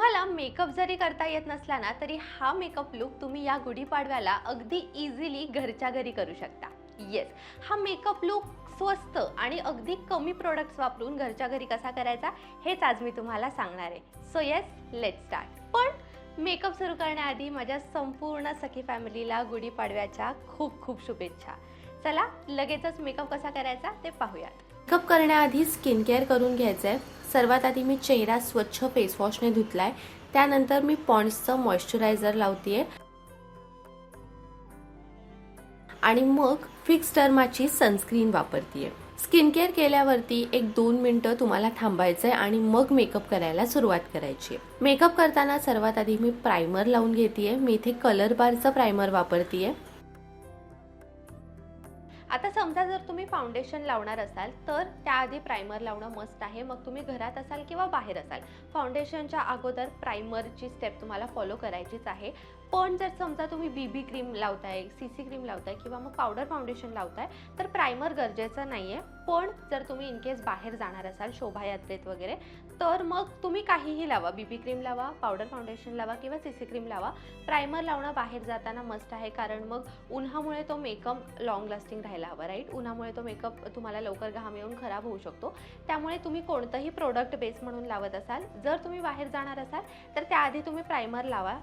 तुम्हाला मेकअप जरी करता येत नसला ना तरी हा मेकअप लुक तुम्ही या गुढीपाडव्याला अगदी इझिली घरच्या घरी करू शकता. येस हा मेकअप लुक स्वस्त आणि अगदी कमी प्रोडक्ट्स वापरून घरच्या घरी कसा करायचा हेच आज मी तुम्हाला सांगणार आहे. सो येस लेट स्टार्ट पण मेकअप सुरू करण्याआधी माझ्या संपूर्ण सखी फॅमिलीला गुढीपाडव्याच्या खूप खूप शुभेच्छा. चला लगेचच मेकअप कसा करायचा ते पाहूयात. मेकअप करण्याआधी स्किन केअर करून घ्यायचं आहे सर्वात आधी मी चेहरा स्वच्छ फेसवॉशने धुतला आहे त्यानंतर मी पॉन्ड्सचं मॉइश्चरायझर लावतेय. आणि मग फिक्स टर्माची सनस्क्रीन वापरतीये. स्किन केअर केल्यावरती एक दोन मिनटं तुम्हाला थांबायचं आहे आणि मग मेकअप करायला सुरुवात करायची आहे मेकअप करताना सर्वात आधी मी प्रायमर लावून घेते मी इथे कलर बारचं प्रायमर वापरतीये. समजा जर तुम्ही फाउंडेशन लावणार असाल तर त्याआधी प्रायमर लावणं मस्त आहे. मग तुम्ही घरात असाल किंवा बाहेर असाल फाउंडेशनच्या अगोदर प्रायमरची स्टेप तुम्हाला फॉलो करायचीच आहे. पण जर समजा तुम्ही बी बी क्रीम लावताय सी सी क्रीम लावताय किंवा मग पावडर फाउंडेशन लावताय तर प्रायमर गरजेचं नाही आहे पण जर तुम्ही इनकेस बाहेर जाणार असाल शोभायात्रेत वगैरे तर मग तुम्ही काहीही लावा. बी बी क्रीम लावा पावडर फाउंडेशन लावा किंवा सी सी क्रीम लावा. प्रायमर लावणं बाहेर जाताना मस्त आहे कारण मग उन्हामुळे तो मेकअप लॉंग लास्टिंग राहायला हवा राईट उन्हामुळे तो मेकअप तुम्हाला लवकर घाम येऊन खराब होऊ शकतो. त्यामुळे तुम्ही कोणतंही प्रोडक्ट बेस म्हणून लावत असाल. जर तुम्ही बाहेर जाणार असाल तर त्याआधी तुम्ही प्रायमर लावा.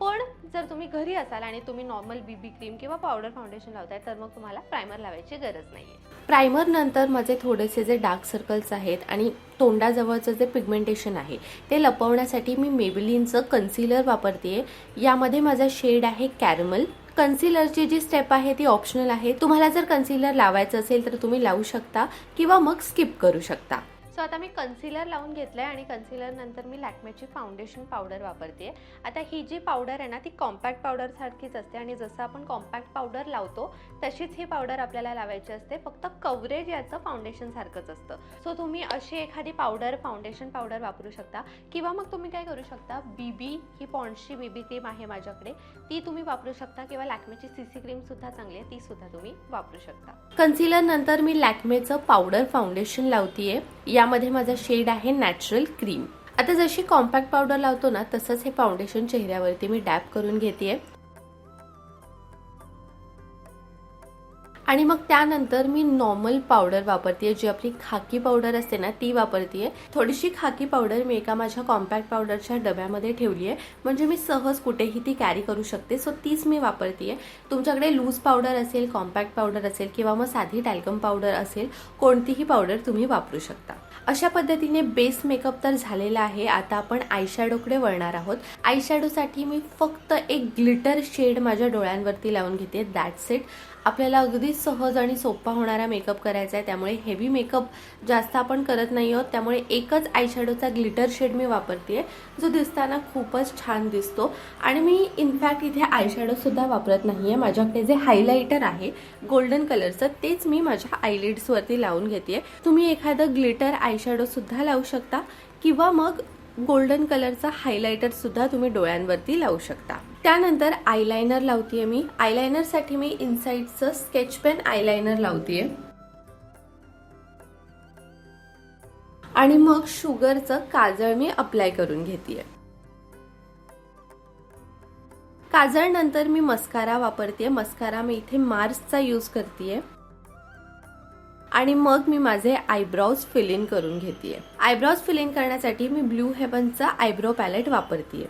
पण जर तुम्ही घरी असाल आणि तुम्ही नॉर्मल बीबी क्रीम किंवा पावडर फाउंडेशन लावताय तर मग तुम्हाला प्रायमर लावायची गरज नाही आहे प्रायमर नंतर माझे थोडेसे जे डार्क सर्कल्स आहेत आणि तोंडाजवळचं जे पिगमेंटेशन आहे ते लपवण्यासाठी मी मेबिलिनचं कन्सिलर वापरते यामध्ये माझा शेड आहे कॅरमल कन्सिलरची जी स्टेप आहे ती ऑप्शनल आहे. तुम्हाला जर कन्सिलर लावायचं असेल तर तुम्ही लावू शकता किंवा मग स्किप करू शकता. सो आता मी कन्सिलर लावून घेतलं आहे आणि कन्सिलर नंतर मी लॅक्मेची फाउंडेशन पावडर वापरते आहे आता ही जी पावडर आहे ना ती कॉम्पॅक्ट पावडरसारखीच असते आणि जसं आपण कॉम्पॅक्ट पावडर लावतो तशीच ही पावडर आपल्याला लावायची असते. फक्त कव्हरेज याचं फाउंडेशनसारखंच असतं. सो तुम्ही अशी एखादी पावडर फाउंडेशन पावडर वापरू शकता. किंवा मग तुम्ही काय करू शकता बीबी ही पॉन्ड्सची बीबी क्रीम आहे माझ्याकडे. ती तुम्ही वापरू शकता किंवा लॅक्मेची सी सी क्रीम सुद्धा चांगली आहे ती सुद्धा तुम्ही वापरू शकता. कन्सिलर नंतर मी लॅक्मेचं पावडर फाउंडेशन लावतीये. यामध्ये माझा शेड आहे नॅचरल क्रीम आता जशी कॉम्पॅक्ट पावडर लावतो ना तसंच हे फाउंडेशन चेहऱ्यावरती मी डॅप करून घेते आणि मग त्यानंतर मी नॉर्मल पावडर वापरते जी आपली खाकी पावडर असते ना ती वापरते थोडीशी खाकी पावडर मी एका माझ्या कॉम्पॅक्ट पावडरच्या डब्यामध्ये ठेवली आहे म्हणजे मी सहज कुठेही ती कॅरी करू शकते. सो तीच मी वापरते तुमच्याकडे लूज पावडर असेल कॉम्पॅक्ट पावडर असेल किंवा मग साधी टॅल्कम पावडर असेल कोणतीही पावडर तुम्ही वापरू शकता. अशा पद्धतीने बेस मेकअप तर झालेला आहे. आता आपण आयशॅडोकडे वळणार आहोत. आयशॅडोसाठी मी फक्त एक ग्लिटर शेड माझ्या डोळ्यांवरती लावून घेते. दॅट्स इट आपल्याला अगदी सहज आणि सोपा होणारा मेकअप करायचा आहे. त्यामुळे हेवी मेकअप जास्त आपण करत नाही आहोत. त्यामुळे एकच आयशॅडोचा ग्लिटर शेड मी वापरते जो दिसताना खूपच छान दिसतो. आणि मी इनफॅक्ट इथे आयशॅडोसुद्धा वापरत नाही आहे माझ्याकडे जे हायलायटर आहे गोल्डन कलरचं तेच मी माझ्या आयलिड्सवरती लावून घेते तुम्ही एखादं ग्लिटर आयशॅडोसुद्धा लावू शकता. किंवा मग गोल्डन कलरचा हायलायटर सुद्धा तुम्ही डोळ्यांवरती लावू शकता. त्यानंतर आयलायनर लावतीये मी. आयलायनरसाठी मी इनसाइडचं स्केच पेन आयलायनर लावतीये. आणि मग शुगरचं काजळ मी अप्लाय करून घेतेय. काजळ नंतर मी मस्कारा वापरते मस्कारा मी इथे मार्सचा यूज करते आणि मग मी माझे आयब्राऊज फिल इन करून घेते आयब्राऊज फिल इन करण्यासाठी मी ब्लू हेवनचा आयब्रो पॅलेट वापरते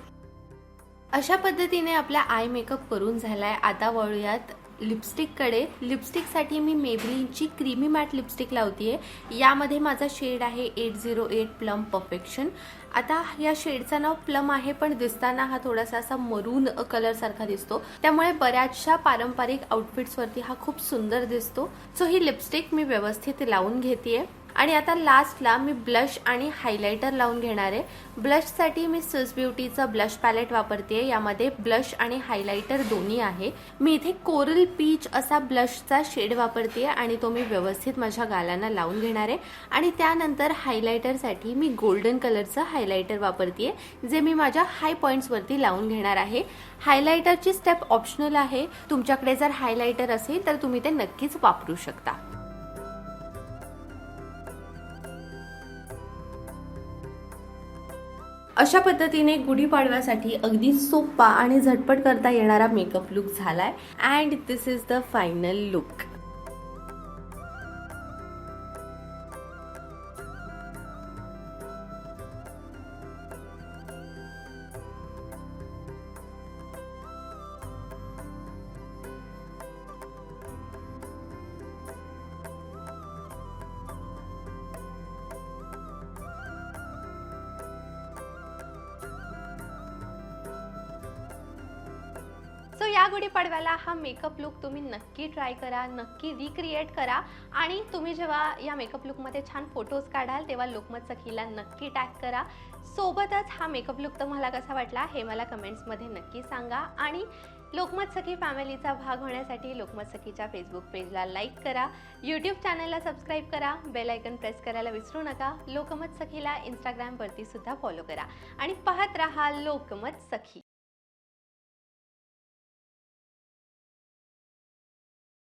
अशा पद्धतीने आपला आय मेकअप करून झालाय. आता वळूयात लिपस्टिककडे लिपस्टिकसाठी मी मेबलिनची क्रीमी मॅट लिपस्टिक लावतीये. यामध्ये माझा शेड आहे eight zero eight plum perfection आता या शेडचं नाव प्लम आहे पण दिसताना हा थोडासा असा मरून कलरसारखा दिसतो. त्यामुळे बऱ्याचशा पारंपरिक आउटफिट्सवरती हा खूप सुंदर दिसतो. सो ही लिपस्टिक मी व्यवस्थित लावून घेते आणि आता लास्टला मी ब्लश आणि हायलायटर लावून घेणार आहे. ब्लशसाठी मी सुस ब्युटीचं ब्लश पॅलेट वापरते यामध्ये ब्लश आणि हायलायटर दोन्ही आहे. मी इथे कोरल पीच असा ब्लशचा शेड वापरते आणि तो मी व्यवस्थित माझ्या गालांना लावून घेणार आहे. आणि त्यानंतर हायलायटरसाठी मी गोल्डन कलरचं हायलायटर वापरते जे मी माझ्या हाय पॉईंट्सवरती लावून घेणार आहे. हायलायटरची स्टेप ऑप्शनल आहे. तुमच्याकडे जर हायलायटर असेल तर तुम्ही ते नक्कीच वापरू शकता. अशा पद्धतीने गुढीपाडव्यासाठी अगदी सोपा आणि झटपट करता येणारा मेकअप लुक झालाय. And this is the final look so या गुढीपाडव्याला हा मेकअप लुक तुम्ही नक्की ट्राय करा नक्की रिक्रिएट करा. आणि तुम्ही जेव्हा या मेकअप लुकमध्ये छान फोटोज काढाल तेव्हा लोकमत सखीला नक्की टॅग करा. सोबतच हा मेकअप लुक तुम्हाला कसा वाटला हे मला कमेंट्समध्ये नक्की सांगा. आणि लोकमत सखी फॅमिलीचा भाग होण्यासाठी लोकमत सखीच्या फेसबुक पेजला लाईक करा. यूट्यूब चॅनलला सबस्क्राईब करा. बेल आयकन प्रेस करायला विसरू नका. लोकमत सखीला इंस्टाग्रामवरती सुद्धा फॉलो करा. आणि पाहत राहा लोकमत सखी